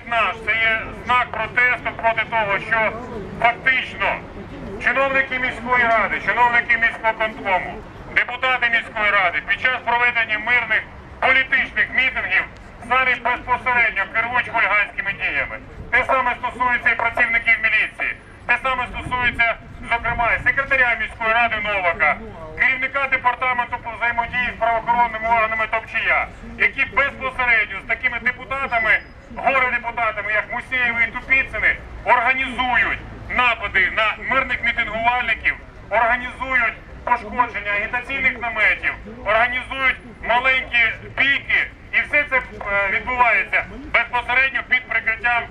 Пікет наш це є знак протесту проти того, що фактично чиновники міської ради, чиновники міськвиконкому, депутати міської ради під час проведення мирних політичних мітингів самі безпосередньо керують хуліганськими діями. Те саме стосується і працівників міліції, те саме стосується, зокрема, і секретаря міської ради Новака, керівника департаменту взаємодії з правоохоронними органами Топчія, які безпосередньо з такими депутатами, горе-депутатами, як Мусієви і Тупіцини, організують напади на мирних мітингувальників, організують пошкодження агітаційних наметів, організують маленькі бійки, і все це е, відбувається безпосередньо під прикриттям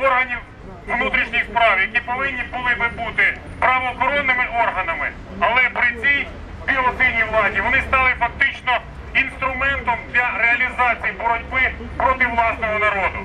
органів внутрішніх справ, які повинні були би бути правоохоронними органами, але при цій білосиній владі вони стали фактично інструментом для реалізації боротьби проти власного народу.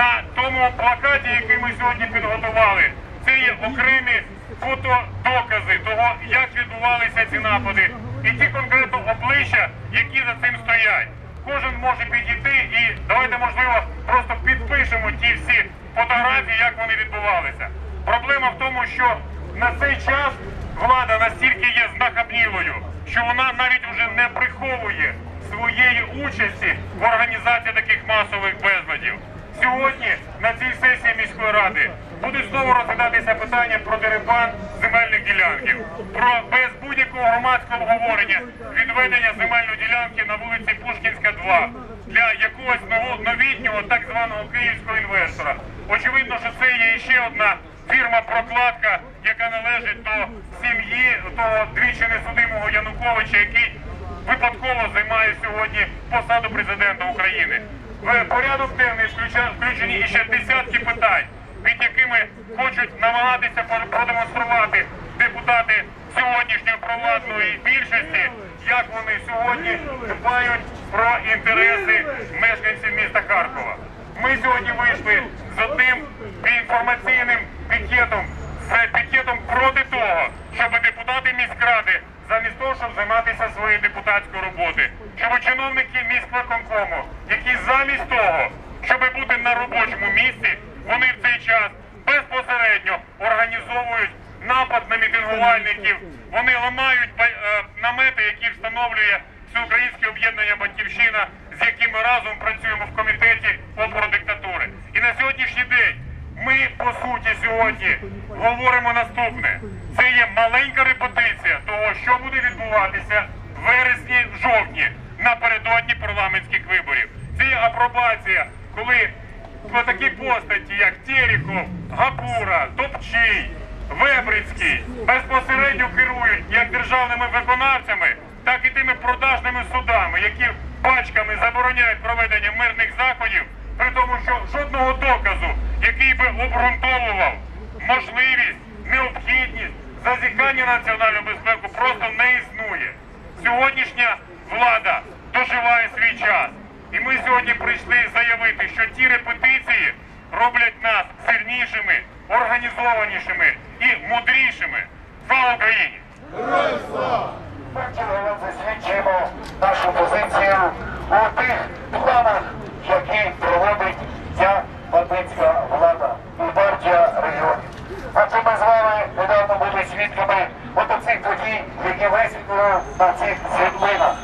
На тому плакаті, який ми сьогодні підготували, це є окремі фотодокази того, як відбувалися ці напади, і ті конкретно обличчя, які за цим стоять. Кожен може підійти і давайте, можливо, просто підпишемо ті всі фотографії, як вони відбувалися. Проблема в тому, що на цей час влада настільки є знахабнілою, що вона навіть вже не приховує своєї участі в організації таких масових безладів. Сьогодні на цій сесії міської ради буде знову розглядатися питання про дерибан земельних ділянків, про без будь-якого громадського обговорення відведення земельної ділянки на вулиці Пушкінська, 2 для якогось ново- новітнього так званого київського інвестора. Очевидно, що це є ще одна фірма-прокладка, яка належить до сім'ї того двічі несудимого Януковича, який випадково займає сьогодні посаду президента України. В порядок денний включені іще десятки питань, під якими хочуть намагатися продемонструвати депутати сьогоднішньої провладної більшості, як вони сьогодні дбають про інтереси мешканців міста Харкова. Ми сьогодні вийшли з одним інформаційним пікетом, з пікетом проти того, щоб депутати міськради, замість того, щоб займатися своєю депутатською роботою, щоб чиновники міськвиконкому, які замість того, щоб бути на робочому місці, вони в цей час безпосередньо організовують напад на мітингувальників. Вони ламають е, намети, які встановлює Всеукраїнське об'єднання Батьківщина, з якими разом працюємо в комітеті опору диктатури. І на сьогоднішній день ми по суті сьогодні говоримо наступне: це є маленька репетиція того, що буде відбуватися в вересні, в жовтні напередодні парламентських виборів. Це є апробація, коли такі постаті, як Теріков, Гапура, Топчий, Вебрицький безпосередньо керують як державними виконавцями, так і тими продажними судами, які пачками забороняють проведення мирних заходів, при тому, що жодного доказу, який би обґрунтовував можливість, необхідність зазікання на національну безпеку, просто не існує. Сьогоднішня влада доживає свій час. І ми сьогодні прийшли заявити, що ті репетиції роблять нас сильнішими, організованішими і мудрішими. Слава Україні! Ми засвідчуємо нашу позицію у тих планах, які проводить ця бандитська влада і партія регіонів. Адже ми з вами недавно були свідками от цих подій, які висвітлили на цих світлинах.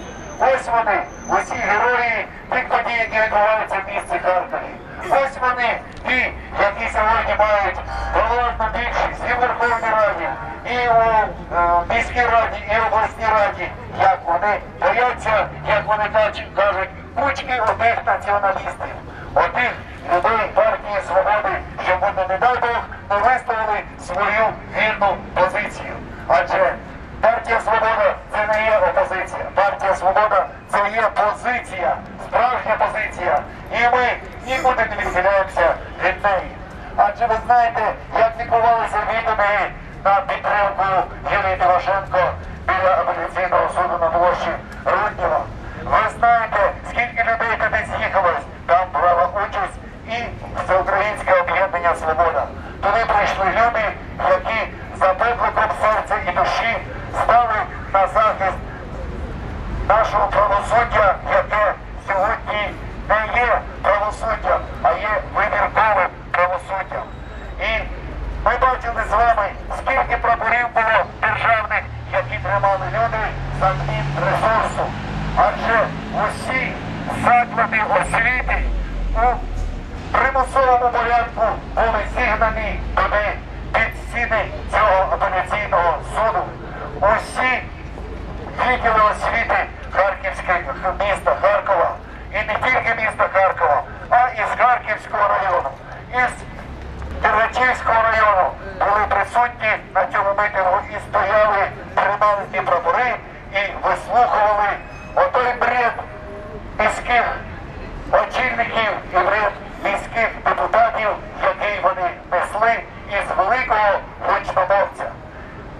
Ось вони, усі герої тих подій, які відбуваються в місті. Ось вони, ті, які сьогодні мають провладну більшість і в Верховній Раді, і у е, міській раді, і в обласній раді, як вони бояться, як вони кажуть, кучки отих націоналістів, отих людей партії свободи, щоб вони, не дай Бог, не виставили свою вільну позицію. Адже партія свобода це не є опозиція. Партія свобода це є позиція, справжня позиція. І ми нікуди не відхиляємося. Адже ви знаєте, як відбувалися відомі на підтримку Юлії Тимошенко біля апеляційного суду на площі Руднєва. Ви знаєте, скільки людей туди з'їхалось, там брала участь і Всеукраїнське об'єднання Свобода. Туди прийшли люди, Ми бачили з вами, скільки прапорів було державних, які тримали людей за адмінресурсу. Адже усі заклади освіти у примусовому порядку були зігнані туди під стіни. Присутні на цьому митингу і стояли, тримали ті прапори і вислухували отой бред міських очільників і бред міських депутатів, який вони несли із великого гучномовця.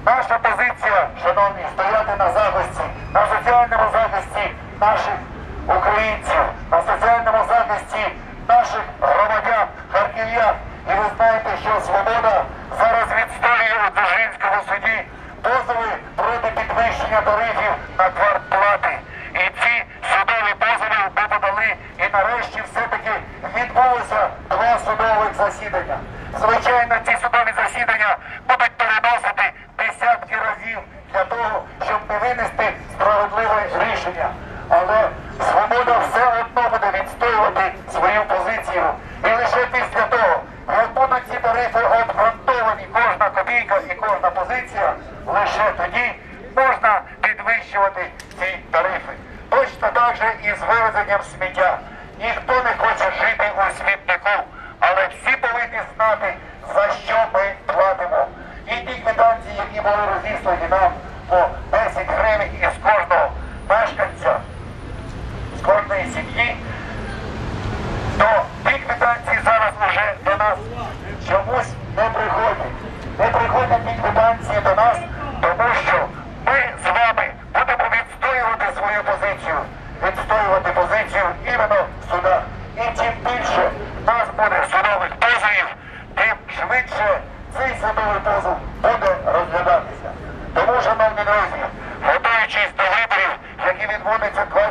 Наша позиція, шановні, стояти на захисті, на соціальному захисті наших українців, на соціальному захисті наших громадян, харків'ян. І ви знаєте, що свобода зараз відстоює у Дзержинському суді позови проти підвищення тарифів на квартплати. І ці судові позови ми подали, і нарешті все-таки відбулося два судових засідання. Звичайно, ці судові засідання будуть переносити десятки разів для того, щоб не винести справедливе рішення. Але свобода все одно буде відстоювати свою позицію. І лише після того, як будуть ці тарифи обґрунтовані, кожна копійка і кожна позиція, лише тоді можна підвищувати ці тарифи. Точно так же і з вивезенням сміття. Ніхто не хоче жити у смітнику, але всі повинні знати, за що ми платимо. І ті квитанції, які були розіслані нам по 10 гривень із кожного мешканця, з кожної сім'ї, то ті квитанції зараз вже до нас чомусь не приходять. Не приходять ті квитанції до нас, тому що ми з вами будемо відстоювати свою позицію, відстоювати позицію іменно в судах. І чим більше в нас буде судових позовів, тим швидше цей судовий позов буде розглядатися. Тому, шановні друзі, готуючись до виборів, які відбудуться 28